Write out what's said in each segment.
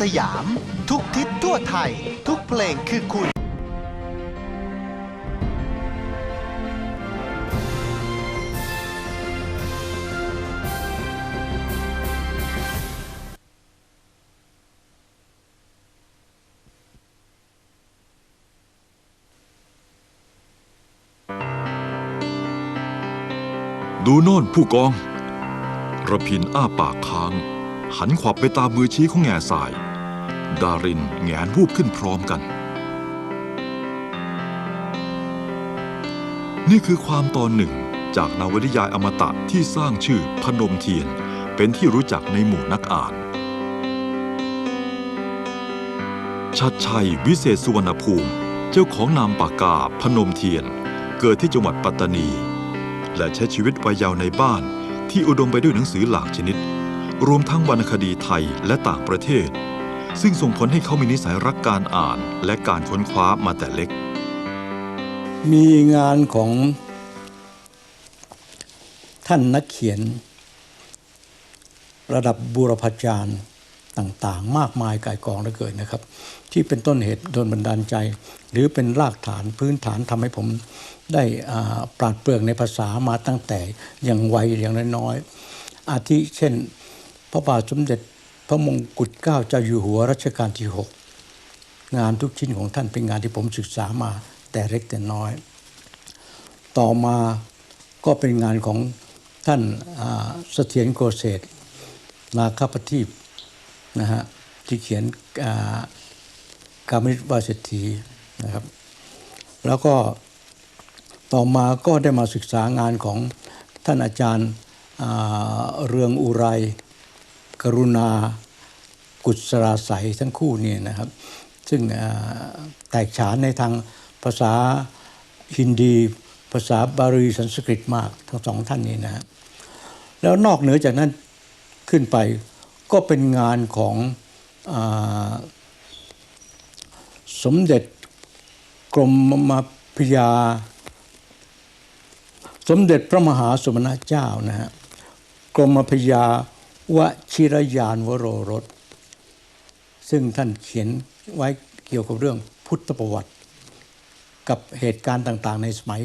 สยาม ทุกทิศทั่วไทย ทุกเพลงคือคุณ ดูโน่นผู้กองระพินอ้าปากค้าง หันขวับไปตามมือชี้ของแง่สาย ดารินแงนวูบขึ้นพร้อมกัน นี่คือความตอนหนึ่งจากนวนิยายอมตะที่สร้างชื่อพนมเทียน เป็นที่รู้จักในหมู่นักอ่านชัดชัยวิเศษสุวรรณภูมิ เจ้าของนามปากกาพนมเทียน เกิดที่จังหวัดปัตตานี และใช้ชีวิตวัยยาวในบ้านที่อุดมไปด้วยหนังสือหลากชนิด รวมทั้งวรรณคดีไทยและต่างประเทศ ซึ่งส่งผลให้เขามีนิสัยรักการอ่านและการค้นคว้ามาแต่เล็ก มีงานของท่านนักเขียน ระดับบูรพาจารย์ต่างๆ มากมายกายกองเหลือเกินนะครับ ที่เป็นต้นเหตุโดนบันดาลใจ หรือเป็นรากฐานพื้นฐานทำให้ผมได้ปราดเปรื่องในภาษามาตั้งแต่อย่างวัยอย่างน้อยๆอาทิเช่น พระบาทสมเด็จพระมงกุฎเกล้าเจ้าอยู่หัวรัชกาลที่หกงานทุกชิ้นของท่านเป็นงานที่ผมศึกษามาแต่เล็กแต่น้อย ต่อมาก็เป็นงานของท่านเสถียรโกเศษนาคปทีปนะฮะที่เขียนอ่ากามริวาเศรษฐีนะครับแล้วก็ต่อมาก็ได้มาศึกษางานของท่านอาจารย์เรืองอุไร กรุณากุศราใสยทั้งคู่เนี่ยนะครับ ซึ่งแตกฉานในทางภาษาฮินดี ภาษาบาลีสันสกฤตมากทั้งสองท่านนี้นะ แล้วนอกเหนือจากนั้นขึ้นไปก็เป็นงานของอสมเด็จกรมมาพยา สมเด็จพระมหาสมณเจ้านะฮะกรมพยา วชิรยานวโรรส ซึ่งท่านเขียนไว้เกี่ยวกับเรื่องพุทธประวัติ กับเหตุการณ์ต่างๆ ในสมัย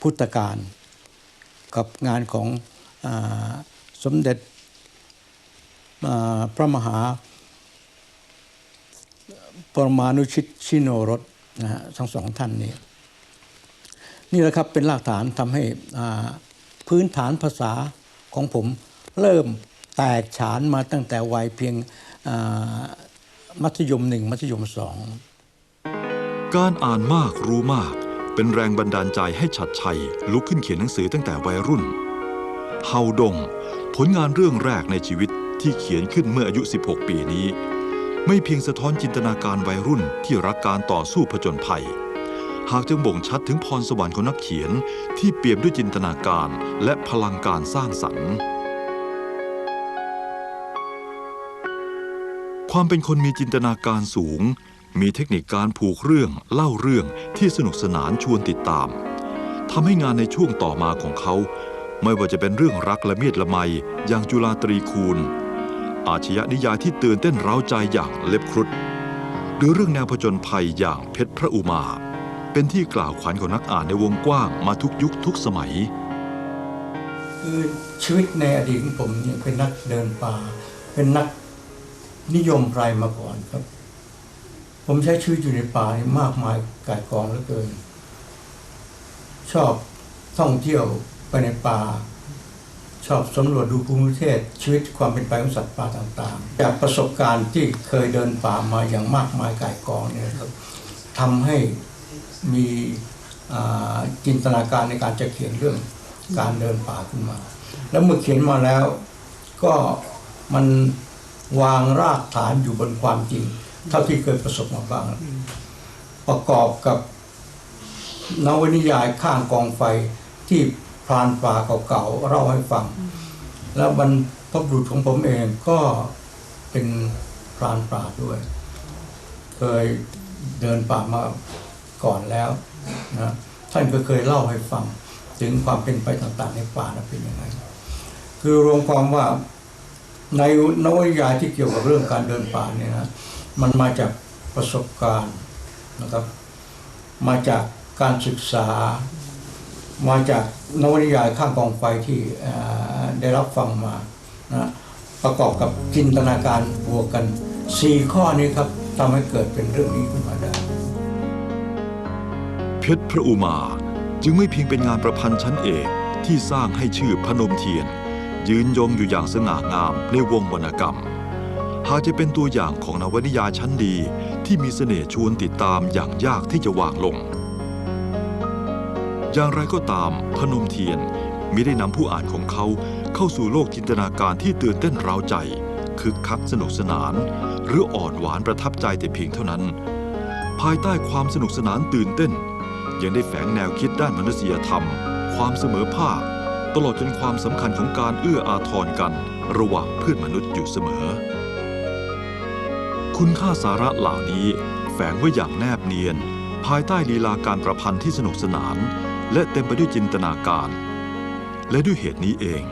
พุทธกาลกับงานของอสมเด็จพระมหาปรมานุชิตชิโนรสนะฮะทั้งสองท่านนี้นี่แหละครับเป็นรากฐานทำให้พื้นฐานภาษาของผม เริ่มแตกฉานมาตั้งแต่วัยเพียงมัธยมหนึ่งมัธยมสองการอ่านมากรู้มาก เป็นแรงบันดาลใจให้ชัดชัย ลุกขึ้นเขียนหนังสือตั้งแต่วัยรุ่น เฮาดง ผลงานเรื่องแรกในชีวิตที่เขียนขึ้นเมื่ออายุ 16 ปีนี้ ไม่เพียงสะท้อนจินตนาการวัยรุ่นที่รักการต่อสู้ผจญภัย หากจะบ่งชัดถึงพรสวรรค์ของนักเขียนที่เปี่ยมด้วยจินตนาการและพลังการสร้างสรรค์ ความเป็นคนมีจินตนาการสูง มีเทคนิคการผูกเรื่องเล่าเรื่องที่สนุกสนานชวนติดตามทำให้งานในช่วงต่อมาของเขา ไม่ว่าจะเป็นเรื่องรักและเมียดละไมอย่างจุฬาตรีคูณ อาชญานิยายที่ตื่นเต้นเร้าใจอย่างเล็บครุฑหรือเรื่องแนวผจญภัยอย่างเพชรพระอุมา เป็นที่กล่าวขวัญของนักอ่านในวงกว้างมาทุกยุคทุกสมัย คือชีวิตในอดีตของผมเนี่ยเป็นนักเดินป่า เป็นนัก นิยมไพรมาก่อนครับ ผมใช้ชีวิตอยู่ในป่านี่มากมายกายกองเหลือเกิน ชอบท่องเที่ยวไปในป่า ชอบสำรวจดูภูมิประเทศ ชีวิตความเป็นไปของสัตว์ป่าต่างๆ จากประสบการณ์ที่เคยเดินป่ามาอย่างมากมายกายกองเนี่ยครับทำให้มีจินตนาการในการจะเขียนเรื่องการเดินป่าขึ้นมา แล้วเมื่อเขียนมาแล้วก็มัน วางรากฐานอยู่บนความจริง เท่าที่เคยประสบมาบ้าง ประกอบกับนวนิยายข้างกองไฟที่พรานป่าเก่าๆเล่าให้ฟัง แล้วบรรพบุรุษของผมเองก็เป็นพรานป่าด้วย เคยเดินป่ามาก่อนแล้วนะท่านก็เคยเล่าให้ฟัง ถึงความเป็นไปต่างๆในป่านั้นเป็นยังไงคือรวมความว่า ในนวนิยายที่เกี่ยวกับเรื่องการเดินป่าเนี่ยนะมันมาจากประสบการณ์นะครับ มาจากการศึกษา มาจากนวนิยายข้างกองไฟที่ได้รับฟังมานะประกอบกับจินตนาการบวกกันสี่ข้อนี้ครับทำให้เกิดเป็นเรื่องนี้ขึ้นมาได้เพชรพระอุมาจึงไม่เพียงเป็นงานประพันธ์ชั้นเอกที่สร้างให้ชื่อพนมเทียน ยืนยงอยู่อย่างสง่างามในวงวรรณกรรม หากจะเป็นตัวอย่างของนวนิยายชั้นดีที่มีเสน่ห์ชวนติดตามอย่างยากที่จะวางลง อย่างไรก็ตามพนมเทียนมิได้นำผู้อ่านของเขาเข้าสู่โลกจินตนาการที่ตื่นเต้นเร้าใจคึกคักสนุกสนาน หรืออ่อนหวานประทับใจแต่เพียงเท่านั้น ภายใต้ความสนุกสนานตื่นเต้น ยังได้แฝงแนวคิดด้านมนุษยธรรม ความเสมอภาค ตลอดจนความสำคัญของการเอื้ออาทรกัน ระหว่างเพื่อนมนุษย์อยู่เสมอ คุณค่าสาระเหล่านี้แฝงไว้อย่างแนบเนียน ภายใต้ลีลาการประพันธ์ที่สนุกสนาน และเต็มไปด้วยจินตนาการ และด้วยเหตุนี้เอง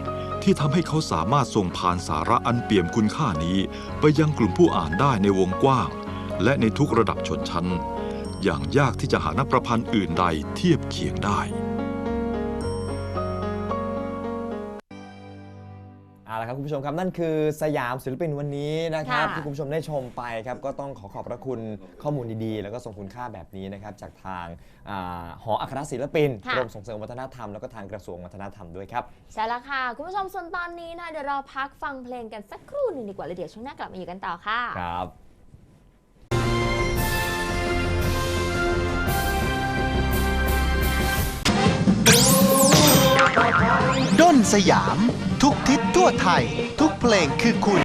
ที่ทำให้เขาสามารถส่งผ่านสาระอันเปี่ยมคุณค่านี้ ไปยังกลุ่มผู้อ่านได้ในวงกว้าง และในทุกระดับชนชั้น อย่างยากที่จะหานักประพันธ์อื่นใดเทียบเคียงได้ ครับคุณผู้ชมครับนั่นคือสยามศิลปินวันนี้นะครับค่ะที่คุณผู้ชมได้ชมไปครับก็ต้องขอขอบพระคุณข้อมูลดีๆ แล้วก็ทรงคุณค่าแบบนี้นะครับจากทางอาหออัครศิลปินค่ะ กรมส่งเสริมวัฒนธรรมแล้วก็ทางกระทรวงวัฒนธรรมด้วยครับ ใช่แล้วค่ะ คุณผู้ชมส่วนตอนนี้นะเดี๋ยวเราพักฟังเพลงกันสักครู่หนึ่งดีกว่าแล้วเดี๋ยวช่วงหน้ากลับมาอยู่กันต่อค่ะ ครับ ด้นสยาม ทุกทิศทั่วไทย ทุกเพลงคือคุณ